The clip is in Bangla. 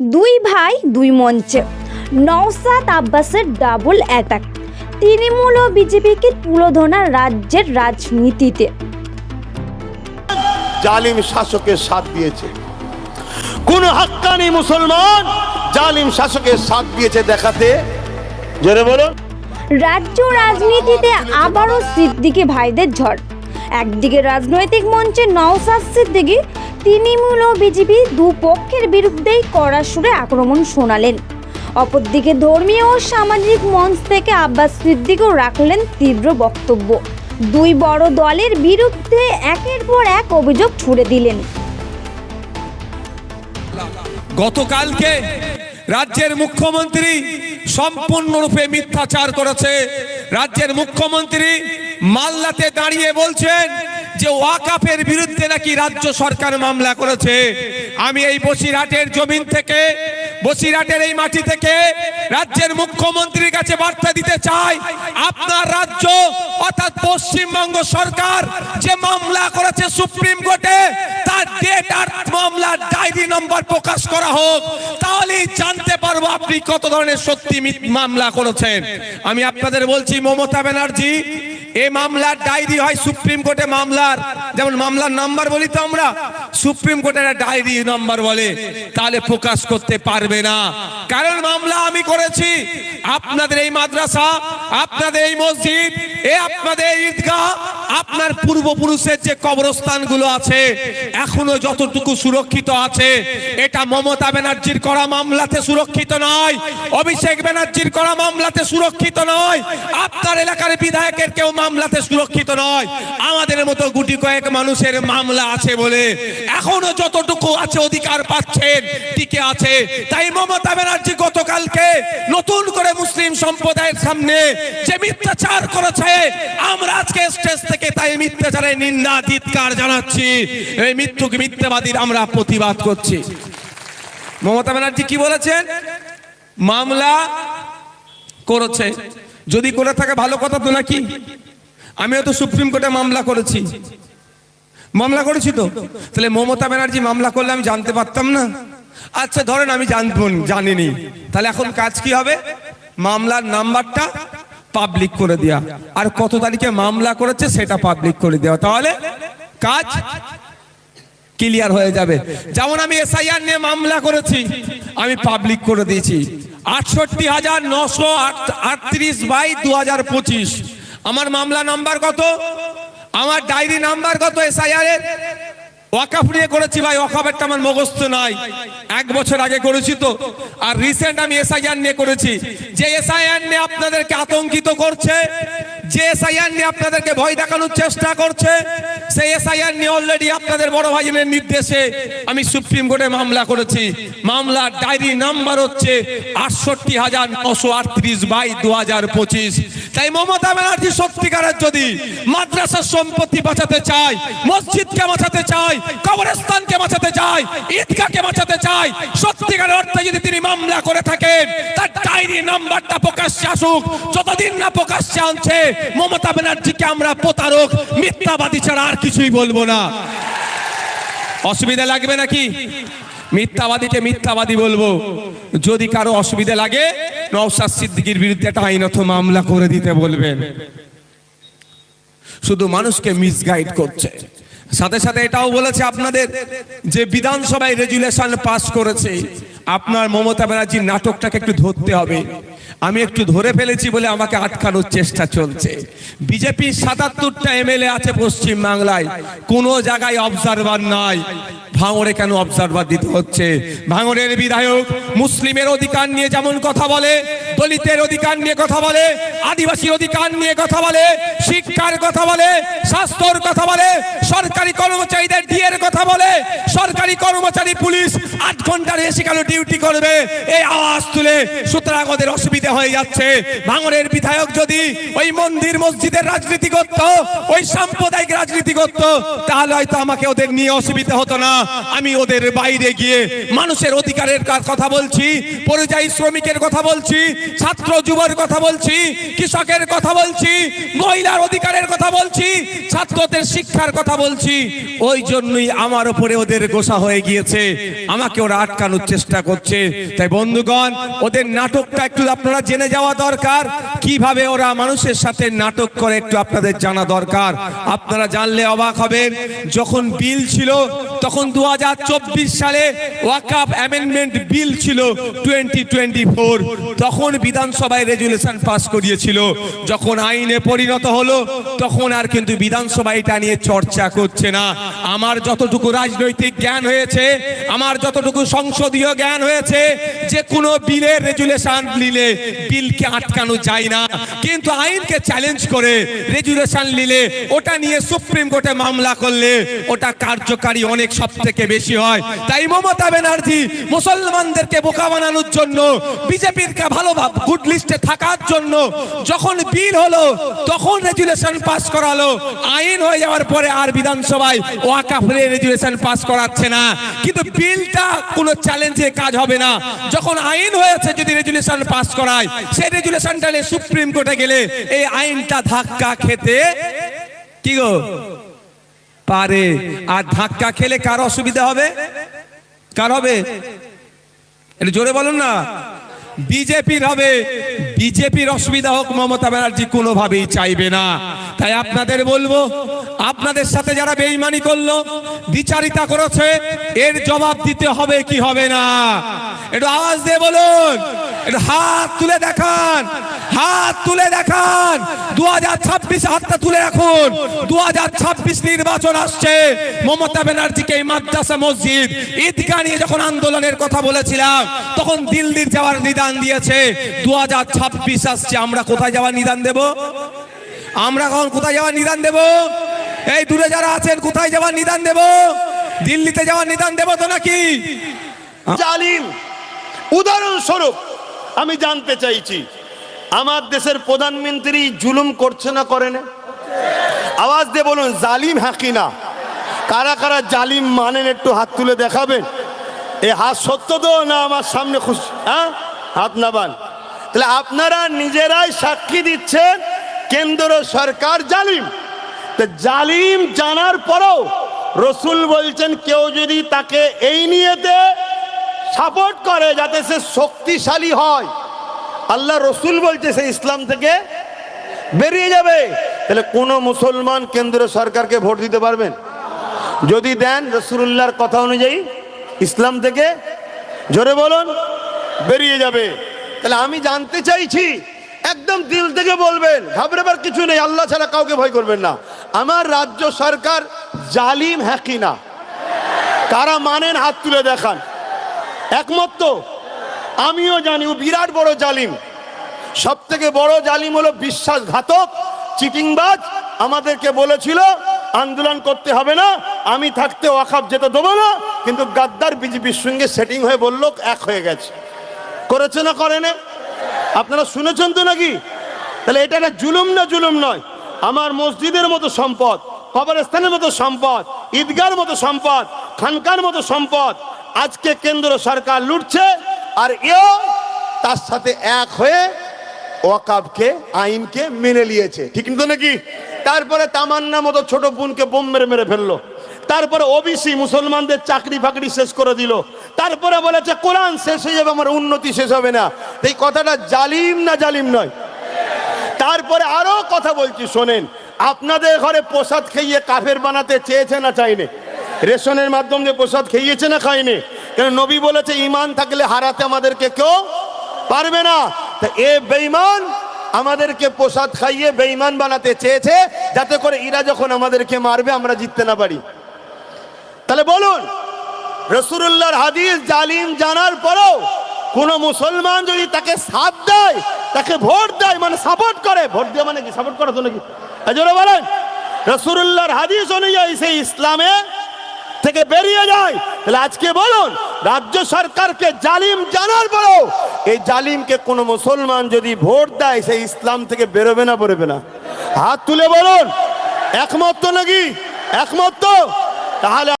দুই ভাই দুই মঞ্চে। নওসাদ আব্বাসের ডাবল অ্যাটাক তৃণমূল ও বিজেপিকে তুলোধনা রাজ্যের রাজনীতিতে। জালিম শাসকের সাথ দিয়েছে। কোন হাক্কানি মুসলমান জালিম শাসকের সাথ দিয়েছে দেখাতে। জোরে বলো। রাজ্য রাজনীতিতে আবারও সিদ্দিকি ভাইদের ঝড়। একদিকে রাজনৈতিক মঞ্চে নওসাদ সিদ্দিকি তৃণমূল ও বিজেপি দুপক্ষের বিরুদ্ধেই কড়া সুরে আক্রমণ শোনালেন। অপরদিকে ধর্মীয় ও সামাজিক মঞ্চ থেকে আব্বাস সিদ্দিকও রাখলেন তীব্র বক্তব্য। দুই বড় দলের বিরুদ্ধে একের পর এক অভিযোগ ছুড়ে দিলেন। গতকালকে রাজ্যের মুখ্যমন্ত্রী সম্পূর্ণরূপে মিথ্যাচার করেছে। রাজ্যের মুখ্যমন্ত্রী মাল্লাতে দাঁড়িয়ে বলছেন যে ওয়াকাফের বিরুদ্ধে নাকি রাজ্য সরকার মামলা করেছে, আমি এই বসিরহাটের জমিন থেকে, বসিরহাটের এই মাটি থেকে রাজ্যের মুখ্যমন্ত্রীর কাছে বার্তা দিতে চাই। আপনার রাজ্য, অর্থাৎ পশ্চিমবঙ্গ সরকার যে মামলা করেছে সুপ্রিম কোর্টে, তার ডেট আর মামলার ডায়েরি নম্বর প্রকাশ করা হোক। তাহলেই জানতে পারব আপনি কত ধরনের সত্যি মামলা করেছেন। আমি আপনাদের বলছি, মমতা ব্যানার্জি এই মামলার ডায়েরি হয় সুপ্রিম কোর্টে মামলার। যেমন মামলার নাম্বার বলি তো আমরা। সুপ্রিম কোর্টের ডায়েরি নাম্বার বলে। তাহলে প্রকাশ করতে পারবে না। কারণ মামলা আমি করেছি। আপনাদের এই মাদ্রাসা, আপনাদের এই মসজিদ, এ আপনাদের ঈদগাহ আপনার পূর্বপুরুষের যে কবরস্থানগুলো আছে, এখনও যতটুকু সুরক্ষিত আছে, এটা মমতা ব্যানার্জির করা মামলাতে সুরক্ষিত নয়, অভিষেক ব্যানার্জির করা মামলাতে সুরক্ষিত নয়, আপনার এলাকার বিধায়কের কেউ মামলাতে সুরক্ষিত নয়। আমাদের মতো গুটি কয়েক মানুষের মামলা আছে বলে এখনও যতটুকু আছে অধিকার পাচ্ছেন, টিকে আছে। তাই মমতা ব্যানার্জি গতকালকে নতুন করে মুসলিম সম্প্রদায়ের সামনে যে মিথ্যাচার করেছে, আমরা আজকে স্টেজ থেকে তাই মিথ্যাচারের নিন্দা, ধিৎকার জানাচ্ছি, এই মিথ্যুক মিথ্যাবাদীর আমরা প্রতিবাদ করছি। মমতা ব্যানার্জি কি বলেছেন? মামলা করেছে। যদি করে থাকে ভালো কথা তো নাকি? আমিও তো সুপ্রিম কোর্টে মামলা করেছি। মামলা করেছি তো? তাহলে মমতা ব্যানার্জি মামলা করলে আমি জানতে পারতাম না। আচ্ছা ধরেন আমি জানব জানিনি। তাহলে এখন কাজ কি হবে? মামলার নাম্বারটা পাবলিক করে দেওয়া আর কত তারিখে মামলা করেছে সেটা পাবলিক করে দেওয়া তাহলে কাজ ক্লিয়ার হয়ে যাবে। যেমন আমি এসআইআর নিয়ে মামলা করেছি, আমি পাবলিক করে দিয়েছি। আটষট্টি হাজার নশো আটত্রিশ বাই দু হাজার পঁচিশ। আমার মামলা নাম্বার কত? আমার ডায়েরি নাম্বার কত এসআইআর এর? ওয়াকাফ নিয়ে করেছি ভাই ওয়াকাফেরটা আমার মগস্থ নাই। এক বছর আগে করেছি তো। আর রিসেন্ট আমি এসআইআর নিয়ে করেছি। যে এসআইআর নিয়ে আপনাদেরকে আতঙ্কিত করছে, যে এসআইআর নিয়ে আপনাদেরকে ভয় দেখানোর চেষ্টা করছে সেই এসআইআর নিয়ে অলরেডি আপনাদের বড় নির্দেশে আমি সুপ্রিম কোর্টে মামলা করেছি। নাম্বার হচ্ছে আটষট্টি হাজার নশো আটত্রিশ বাই দু হাজার পঁচিশ। তাই মমতা ব্যানার্জি যদি সম্পত্তি বাঁচাতে চায় বাঁচাতে চায়, কবরস্থানকে বাঁচাতে চায়, ঈদগাহকে বাঁচাতে চায়, সত্যিকারের অর্থে যদি তিনি মামলা করে থাকেন, তার ডায়েরি নাম্বারটা প্রকাশ্যে আসুক, যতদিন না প্রকাশ্যে আনছে, মমতা ব্যানার্জিকে আমরা প্রতারক, মিথ্যাবাদী ছাড়া আর কিছুই বলব না। অসুবিধা লাগবে নাকি? মিথ্যাবাদীকে মিথ্যাবাদী বলব। যদি কারও অসুবিধা লাগে, নওশাদ সিদ্দিকীর বিরুদ্ধে একটা আইনত মামলা করে দিতে বলবেন। শুধু মানুষকে মিসগাইড করছে। সাথে সাথে এটাও বলেছে আপনাদের যে বিধানসভায় রেজুলেশন পাস করেছে। আপনার মমতা ব্যানার্জির নাটকটাকে একটু ধরতে হবে। আমি একটু ধরে ফেলেছি বলে আমাকে আটকানোর চেষ্টা চলছে। বিজেপি সাতাত্তরটা এমএলএ আছে পশ্চিম বাংলায়। কোনো জায়গায় অবজারভার নাই। ভাঙরে কেন অবজারভার দিতে হচ্ছে? ভাঙরের বিধায়ক মুসলিমের অধিকার নিয়ে যেমন কথা বলে দলিতের অধিকার নিয়ে কথা বলে আদিবাসী অধিকার নিয়ে কথা বলে, শিক্ষার কথা বলে, স্বাস্থ্যর কথা বলে, সরকারি কর্মচারীদের ডিএর কথা বলে, সরকারি কর্মচারী পুলিশ আট ঘণ্টার এসে কেন ডিউটি করবে। এই আওয়াজ তুলে সুতরাং ওদের অসুবিধা হয়ে যাচ্ছে। ভাঙড়ের বিধায়ক যদি ওই মন্দির মসজিদের রাজনীতি করত ওই সাম্প্রদায়িক রাজনীতি করত তাহলে হয়তো আমাকে ওদের নিয়ে অসুবিধা হতো না। আমি ওদের বাইরে গিয়ে মানুষের অধিকারের কথা বলছি, পরিযায়ী শ্রমিকের কথা বলছি ছাত্র যুবর কথা বলছি, কৃষকের কথা বলছি, মহিলার অধিকারের কথা বলছি, ছাত্রদের শিক্ষার কথা বলছি, ওই জন্যই আমার উপরে ওদের গোসা হয়ে গিয়েছে, আমাকে ওরা আটকানোর চেষ্টা করছে। তাই বন্ধুগণ, ওদের নাটকটা একটু আপনারা জেনে যাওয়া দরকার, কীভাবে ওরা মানুষের সাথে নাটক করে একটু আপনাদের জানা দরকার। আপনারা জানলে অবাক হবেন, যখন বিল ছিল তখন দু হাজার চব্বিশ সালে ওয়াকাপ অ্যামেন্ডমেন্ট বিল ছিল টোয়েন্টি টোয়েন্টি ফোর। তখন বিধানসভায় রেজুলেশন পাস করিয়েছিল। যখন আইনে পরিণত হলো, তখন আর কিন্তু বিধানসভা এটা নিয়ে চর্চা করছে না। আমার যতটুকু রাজনৈতিক জ্ঞান হয়েছে, আমার যতটুকু সংসদীয় জ্ঞান হয়েছে, যে কোনো বিলের রেজুলেশন নিলে বিলকে আটকানো যায় না। কিন্তু আইনকে চ্যালেঞ্জ করে রেজুলেশন নিলে ওটা নিয়ে সুপ্রিম কোর্টে মামলা করলে ওটা কার্যকারী অনেক সব থেকে বেশি হয়। তাই মমতা ব্যানার্জি মুসলমানদেরকে বোকা বানানোর জন্য, বিজেপির ভালো গুড লিস্টে থাকার জন্য যখন বিল হলো, তখন রেজুলেশন পাস করালো। আইন হয়ে যাওয়ার পরে আর বিধানসভায় ওয়াকাফের রেজুলেশন পাস করাচ্ছে না। কিন্তু বিলটা কোনো চ্যালেঞ্জে কাজ হবে না। যখন আইন হয়েছে, যদি রেজুলেশন পাস করায়, সেই রেজুলেশনটা নিয়ে সুপ্রিম কোর্টে গেলে এই আইনটা ধাক্কা খেতে কি গো? পারে। আর ধাক্কা খেলে কার অসুবিধা হবে? কার হবে? এটা জোরে বলুন না। বিজেপির হবে। বিজেপির অসুবিধা হোক মমতা ব্যানার্জি কোনোভাবেই চাইবে না। তাই আপনাদের বলব, আপনাদের সাথে যারা বেইমানি করল, বিচারিতা করেছে, এর জবাব দিতে হবে কি হবে না? একটু আওয়াজ দিয়ে বলুন। একটু হাত তুলে দেখান। হাত তুলে দেখান। দু হাজার ছাব্বিশে হাতটা তুলে রাখুন। দু হাজার ছাব্বিশ নির্বাচন আসছে। মমতা ব্যানার্জিকে মাদ্রাসা মসজিদ ঈদগাহ নিয়ে যখন আন্দোলনের কথা বলেছিলাম, তখন দিল্লির যাওয়ার নিদান দিয়েছে। দু হাজার ছাব্বিশ আসছে, আমরা কোথায় যাওয়ার নিদান দেব? আমরা কখন কোথায় যাওয়ার নিদান দেব? এই দূরে যারা আছেন, কোথায় যাওয়ার নিদান দেব? দিল্লিতে যাওয়ার নিদান দেব তো নাকি? জালিম, উদাহরণস্বরূপ আমি জানতে চাইছি আমার দেশের প্রধানমন্ত্রী জুলুম করছে না করে না? আওয়াজ দিয়ে বলুন, জালিম হাকি না? কারা কারা জালিম মানেন একটু হাত তুলে দেখাবেন? এ হাত সত্য তো না আমার সামনে খুশি? হ্যাঁ? হাত নাবান তাহলে আপনারা নিজেরাই সাক্ষী দিচ্ছেন, কেন্দ্র সরকার জালিম। তা জালিম জানার পরেও রসুল বলছেন, কেউ যদি তাকে এই নিয়েতে সাপোর্ট করে যাতে সে শক্তিশালী হয়। আল্লাহ রসুল বলছে সে ইসলাম থেকে বেরিয়ে যাবে। তাহলে কোন মুসলমান কেন্দ্র সরকারকে ভোট দিতে পারবেন? যদি দেন রসুল্লাহর কথা অনুযায়ী ইসলাম থেকে জোরে বলুন, বেরিয়ে যাবে। তাহলে আমি জানতে চাইছি, একদম দিল থেকে বলবেন, ঘাবড়েবার কিছু নেই, আল্লাহ ছাড়া কাউকে ভয় করবেন না। আমার রাজ্য সরকার জালিম হ্যাঁ কি না? কারা মানেন হাত তুলে দেখান। একমত তো? আমিও জানি, ও বিরাট বড় জালিম। সব থেকে বড় জালিম হলো বিশ্বাসঘাতক, চিটিংবাজ, আমাদেরকে বলেছিল, আন্দোলন করতে হবে না, আমি থাকতে ওয়াকাপ যেতে দেবো না, কিন্তু গাদ্দার বিজেপির সঙ্গে সেটিং হয়ে বলল, এক হয়ে গেছে। করেছে না করে না? আপনারা শুনেছেন তো নাকি? তাহলে এটা একটা জুলুম না জুলুম নয়। আমার মসজিদের মতো সম্পদ, কবরস্থানের মতো সম্পদ, ঈদগার মতো সম্পদ, খানকার মতো সম্পদ, আজকে কেন্দ্র সরকার লুটছে আর এও তার সাথে এক হয়ে ওয়াকাবকে আইনকে মেনে নিয়েছে। ঠিক তো নাকি? তারপরে তামান্না মতো ছোট বোনকে বোম মেরে মেরে ফেলল। তারপরে ওবিসি মুসলমানদের চাকরি ফাকরি শেষ করে দিল। তারপরে বলেছে কোরআন শেষ হয়ে যাবে আমার উন্নতি শেষ হবে না। এই কথাটা জালিম না জালিম নয়। তারপরে আরও কথা বলছি শোনেন। আপনাদের ঘরে প্রসাদ খেয়ে কাফের বানাতে চেয়েছে না চাইনে? রেশনের মাধ্যমে প্রসাদ খেয়েছে না খায়নি? কেন নবী বলেছে ইমান থাকলে হারাতে আমাদেরকে কেউ পারবে না। এ বেঈমান আমাদেরকে প্রসাদ খাইয়ে বেঈমান বানাতে চেয়েছে, যাতে করে ইরা যখন আমাদেরকে মারবে, আমরা জিততে না পারি। তাহলে বলুন রসুল্লাহর হাদিস জালিম জানার পরেও কোন মুসলমান যদি তাকে সাথ দেয়, তাকে ভোট দেয় মানে সাপোর্ট করে, ভোট দেওয়া মানে কি? সাপোর্ট করা তো নাকি বলেন। রসুল্লাহর হাদিস অনুযায়ী সেই ইসলামে থেকে বেরিয়ে যায়। তাহলে আজকে বলুন, রাজ্য সরকারকে জালিম জানার পরেও এই জালিমকে কোনো মুসলমান যদি ভোট দেয় সেই ইসলাম থেকে বেরোবে না বেরোবে না। হাত তুলে বলুন, একমত নাকি? একমত তাহলে